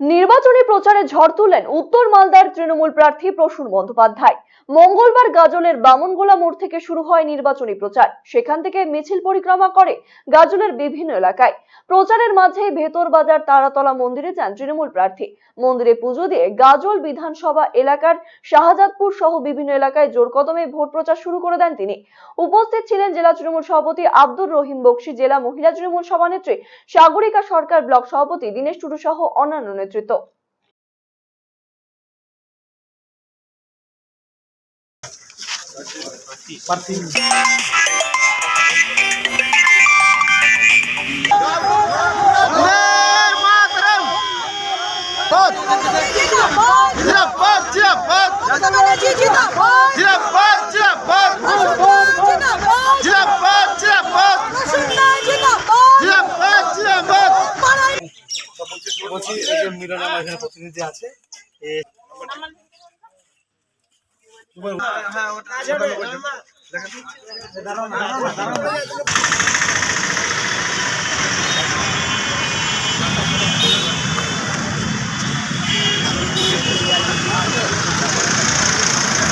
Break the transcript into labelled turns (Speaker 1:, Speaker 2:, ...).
Speaker 1: নির্বাচনী প্রচারে ঝড় তুললেন উত্তর মালদার তৃণমূল প্রার্থী প্রসূন বন্দ্যোপাধ্যায়। মঙ্গলবার গাজলের বামনগোলা মোড় থেকে শুরু হয় নির্বাচনী প্রচার। সেখান থেকে মিছিল পরিক্রমা করে গাজলের বিভিন্ন এলাকায়। প্রচারের মাঝে ভেতর বাজার তারাতলা মন্দিরে যান তৃণমূল প্রার্থী। মন্দিরে পুজো দিয়ে গাজল বিধানসভা এলাকার শাহজাদপুর সহ বিভিন্ন এলাকায় জোর কদমে ভোট প্রচার শুরু করে দেন তিনি। উপস্থিত ছিলেন জেলা তৃণমূল সভাপতি আব্দুর রহিম বক্সি, জেলা মহিলা তৃণমূল সভানেত্রী, সাগরিকা সরকার ব্লক সভাপতি দীনেশ টুডু সহ অন্যান্য
Speaker 2: আয়োজিত Vamos!
Speaker 3: বলছি এই যে মিলন আমার এখানে প্রতিনিধি আছে। এ
Speaker 2: হ্যাঁ ওটা